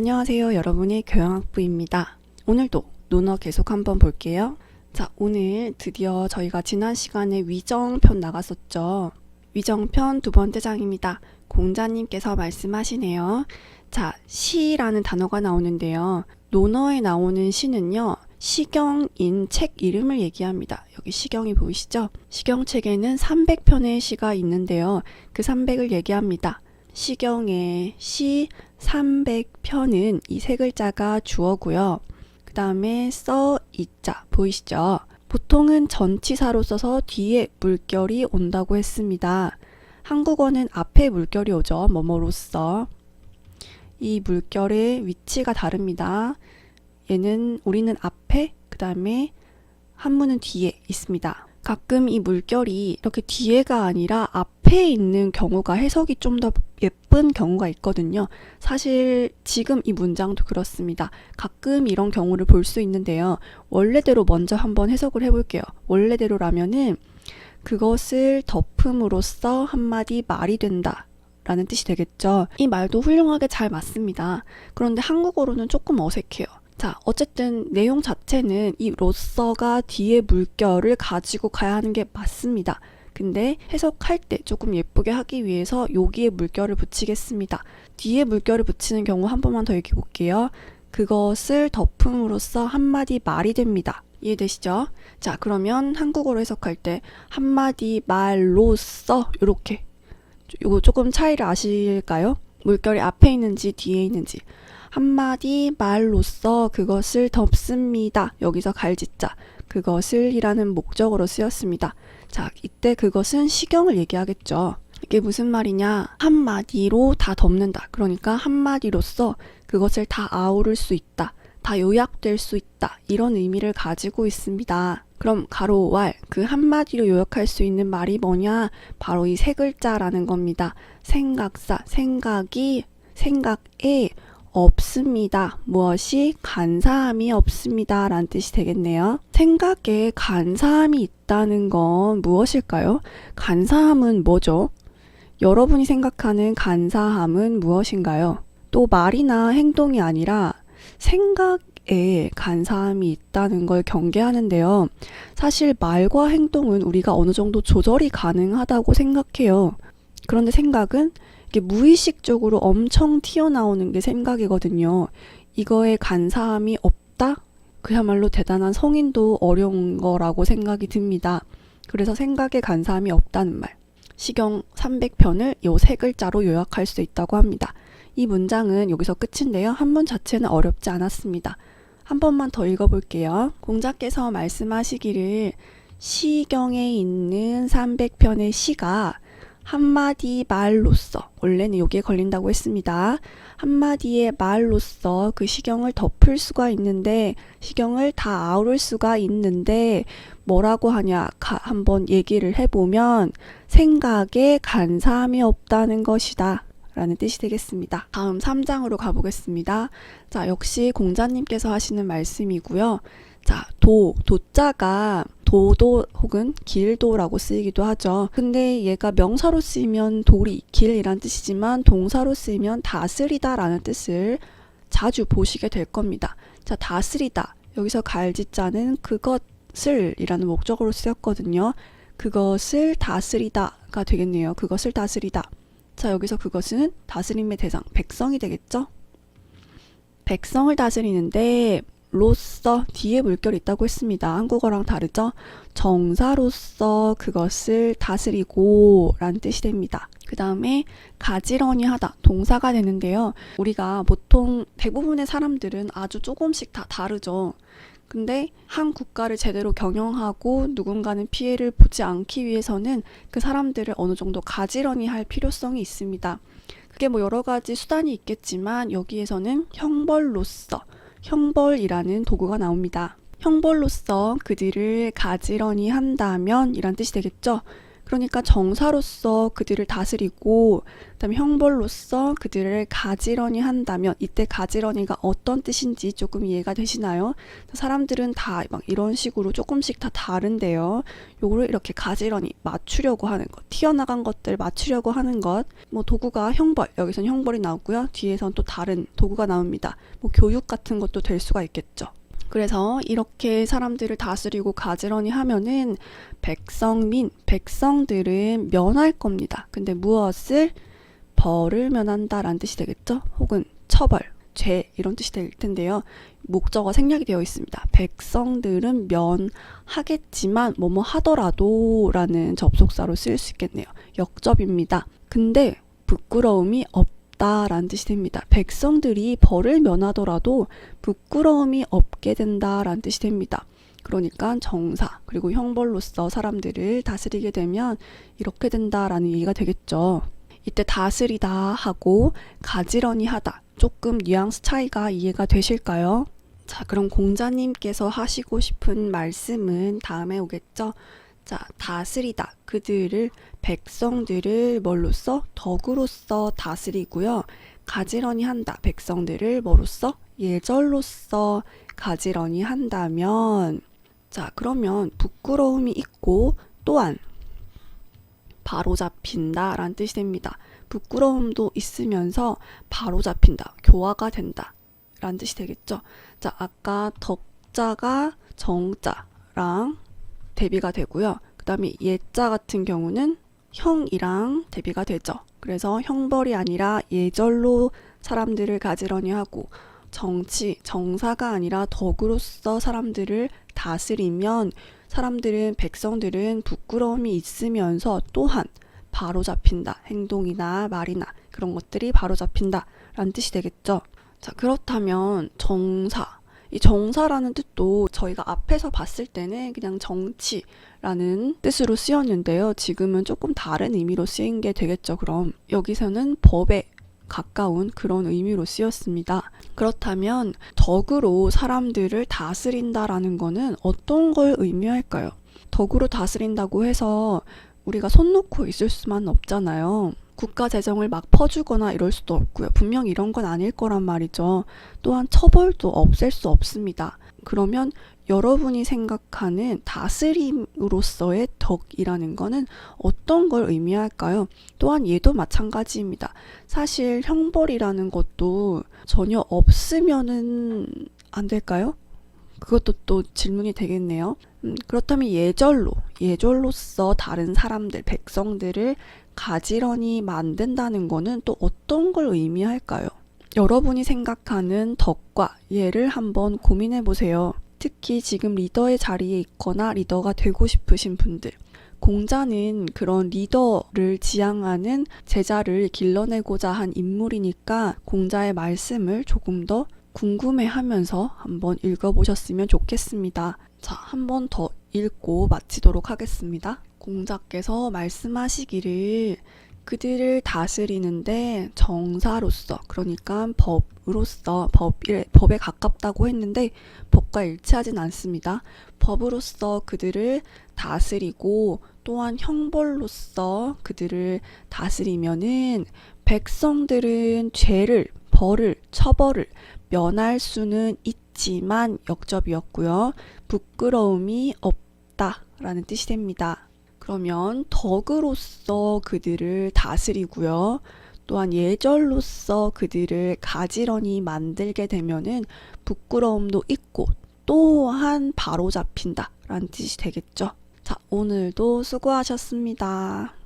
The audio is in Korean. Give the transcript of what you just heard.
안녕하세요. 여러분의 교양학부입니다. 오늘도 논어 계속 한번 볼게요. 자, 오늘 드디어 저희가 지난 시간에 위정편 나갔었죠. 위정편 두 번째 장입니다. 공자님께서 말씀하시네요. 자, 시라는 단어가 나오는데요. 논어에 나오는 시는요. 시경인 책 이름을 얘기합니다. 여기 시경이 보이시죠? 시경책에는 300편의 시가 있는데요. 그 300을 얘기합니다. 시경의 시 300편은 이 세 글자가 주어고요. 그 다음에 써 이자 보이시죠? 보통은 전치사로 써서 뒤에 물결이 온다고 했습니다. 한국어는 앞에 물결이 오죠. 뭐뭐로써. 이 물결의 위치가 다릅니다. 얘는 우리는 앞에, 그 다음에 한문은 뒤에 있습니다. 가끔 이 물결이 이렇게 뒤에가 아니라 앞에 있는 경우가 해석이 좀 더 예쁜 경우가 있거든요. 사실 지금 이 문장도 그렇습니다. 가끔 이런 경우를 볼 수 있는데요. 원래대로 먼저 한번 해석을 해볼게요. 원래대로라면은 그것을 덮음으로써 한마디 말이 된다. 라는 뜻이 되겠죠. 이 말도 훌륭하게 잘 맞습니다. 그런데 한국어로는 조금 어색해요. 자, 어쨌든 내용 자체는 이 로서가 뒤에 물결을 가지고 가야 하는 게 맞습니다. 근데 해석할 때 조금 예쁘게 하기 위해서 여기에 물결을 붙이겠습니다. 뒤에 물결을 붙이는 경우 한 번만 더 얘기해 볼게요. 그것을 덮음으로써 한마디 말이 됩니다. 이해되시죠? 자, 그러면 한국어로 해석할 때 한마디 말로써 이렇게 요거 조금 차이를 아실까요? 물결이 앞에 있는지 뒤에 있는지 한마디 말로써 그것을 덮습니다. 여기서 갈짓자 그것을 이라는 목적으로 쓰였습니다. 자, 이때 그것은 시경을 얘기하겠죠. 이게 무슨 말이냐? 한마디로 다 덮는다. 그러니까 한마디로써 그것을 다 아우를 수 있다. 다 요약될 수 있다. 이런 의미를 가지고 있습니다. 그럼 가로왈 그 한마디로 요약할 수 있는 말이 뭐냐? 바로 이 세 글자라는 겁니다. 생각사 생각이 생각에 없습니다. 무엇이 간사함이 없습니다. 라는 뜻이 되겠네요. 생각에 간사함이 있다는 건 무엇일까요? 간사함은 뭐죠? 여러분이 생각하는 간사함은 무엇인가요? 또 말이나 행동이 아니라 생각 에 간사함이 있다는 걸 경계하는데요. 사실 말과 행동은 우리가 어느 정도 조절이 가능하다고 생각해요. 그런데 생각은 이게 무의식적으로 엄청 튀어나오는 게 생각이거든요. 이거에 간사함이 없다? 그야말로 대단한 성인도 어려운 거라고 생각이 듭니다. 그래서 생각에 간사함이 없다는 말. 시경 300편을 요 세 글자로 요약할 수 있다고 합니다. 이 문장은 여기서 끝인데요. 한문 자체는 어렵지 않았습니다. 한 번만 더 읽어볼게요. 공자께서 말씀하시기를 시경에 있는 300편의 시가 한마디 말로써 원래는 여기에 걸린다고 했습니다. 한마디의 말로써 그 시경을 덮을 수가 있는데 시경을 다 아우를 수가 있는데 뭐라고 하냐 가, 한번 얘기를 해보면 생각에 간사함이 없다는 것이다. 라는 뜻이 되겠습니다. 다음 3장으로 가보겠습니다. 자, 역시 공자님께서 하시는 말씀이고요. 자, 도, 도자가 도도 혹은 길도라고 쓰이기도 하죠. 근데 얘가 명사로 쓰이면 도리, 길이란 뜻이지만 동사로 쓰이면 다스리다 라는 뜻을 자주 보시게 될 겁니다. 자, 다스리다. 여기서 갈지자는 그것을 이라는 목적으로 쓰였거든요. 그것을 다스리다가 되겠네요. 그것을 다스리다. 자, 여기서 그것은 다스림의 대상, 백성이 되겠죠? 백성을 다스리는데 로서 뒤에 물결이 있다고 했습니다. 한국어랑 다르죠? 정사로서 그것을 다스리고 라는 뜻이 됩니다. 그 다음에 가지런히 하다 동사가 되는데요. 우리가 보통 대부분의 사람들은 아주 조금씩 다 다르죠. 근데 한 국가를 제대로 경영하고 누군가는 피해를 보지 않기 위해서는 그 사람들을 어느 정도 가지런히 할 필요성이 있습니다. 그게 뭐 여러 가지 수단이 있겠지만 여기에서는 형벌로서 형벌이라는 도구가 나옵니다. 형벌로서 그들을 가지런히 한다면 이란 뜻이 되겠죠. 그러니까 정사로서 그들을 다스리고 그다음에 형벌로서 그들을 가지런히 한다면 이때 가지런히가 어떤 뜻인지 조금 이해가 되시나요? 사람들은 다 막 이런 식으로 조금씩 다 다른데요. 요거를 이렇게 가지런히 맞추려고 하는 것, 튀어나간 것들 맞추려고 하는 것. 뭐 도구가 형벌, 여기선 형벌이 나오고요. 뒤에선 또 다른 도구가 나옵니다. 뭐 교육 같은 것도 될 수가 있겠죠. 그래서 이렇게 사람들을 다스리고 가지런히 하면은 백성민, 백성들은 면할 겁니다. 근데 무엇을 벌을 면한다라는 뜻이 되겠죠? 혹은 처벌, 죄 이런 뜻이 될 텐데요. 목적어 생략이 되어 있습니다. 백성들은 면하겠지만 뭐뭐 하더라도라는 접속사로 쓰일 수 있겠네요. 역접입니다. 근데 부끄러움이 없 다라는 뜻이 됩니다. 백성들이 벌을 면하더라도 부끄러움이 없게 된다라는 뜻이 됩니다. 그러니까 정사 그리고 형벌로서 사람들을 다스리게 되면 이렇게 된다라는 얘기가 되겠죠. 이때 다스리다 하고 가지런히 하다 조금 뉘앙스 차이가 이해가 되실까요? 자, 그럼 공자님께서 하시고 싶은 말씀은 다음에 오겠죠? 자, 다스리다. 그들을, 백성들을 뭘로써? 덕으로서 다스리고요. 가지런히 한다. 백성들을 뭐로써? 예절로서 가지런히 한다면, 자, 그러면 부끄러움이 있고, 또한 바로 잡힌다 라는 뜻이 됩니다. 부끄러움도 있으면서 바로 잡힌다. 교화가 된다. 라는 뜻이 되겠죠. 자, 아까 덕자가 정자랑 대비가 되고요. 그 다음에 예자 같은 경우는 형이랑 대비가 되죠. 그래서 형벌이 아니라 예절로 사람들을 가지런히 하고 정치, 정사가 아니라 덕으로서 사람들을 다스리면 사람들은, 백성들은 부끄러움이 있으면서 또한 바로 잡힌다. 행동이나 말이나 그런 것들이 바로 잡힌다. 라는 뜻이 되겠죠. 자, 그렇다면 정사. 이 정사라는 뜻도 저희가 앞에서 봤을 때는 그냥 정치라는 뜻으로 쓰였는데요. 지금은 조금 다른 의미로 쓰인 게 되겠죠. 그럼 여기서는 법에 가까운 그런 의미로 쓰였습니다. 그렇다면 덕으로 사람들을 다스린다라는 거는 어떤 걸 의미할까요? 덕으로 다스린다고 해서 우리가 손 놓고 있을 수만 없잖아요. 국가 재정을 막 퍼주거나 이럴 수도 없고요. 분명 이런 건 아닐 거란 말이죠. 또한 처벌도 없앨 수 없습니다. 그러면 여러분이 생각하는 다스림으로서의 덕이라는 거는 어떤 걸 의미할까요? 또한 얘도 마찬가지입니다. 사실 형벌이라는 것도 전혀 없으면은 안 될까요? 그것도 또 질문이 되겠네요. 음, 그렇다면 예절로, 예절로서 다른 사람들, 백성들을 가지런히 만든다는 거는 또 어떤 걸 의미할까요? 여러분이 생각하는 덕과 예를 한번 고민해 보세요. 특히 지금 리더의 자리에 있거나 리더가 되고 싶으신 분들. 공자는 그런 리더를 지향하는 제자를 길러내고자 한 인물이니까 공자의 말씀을 조금 더 궁금해 하면서 한번 읽어보셨으면 좋겠습니다. 자, 한 번 더 읽고 마치도록 하겠습니다. 공자께서 말씀하시기를 그들을 다스리는데 정사로서 그러니까 법으로서 법에, 법에 가깝다고 했는데 법과 일치하진 않습니다. 법으로서 그들을 다스리고 또한 형벌로서 그들을 다스리면은 백성들은 죄를 벌을 처벌을 면할 수는 있 지만 역접이었고요. 부끄러움이 없다 라는 뜻이 됩니다. 그러면 덕으로서 그들을 다스리고요. 또한 예절로서 그들을 가지런히 만들게 되면은 부끄러움도 있고 또한 바로 잡힌다 라는 뜻이 되겠죠. 자, 오늘도 수고하셨습니다.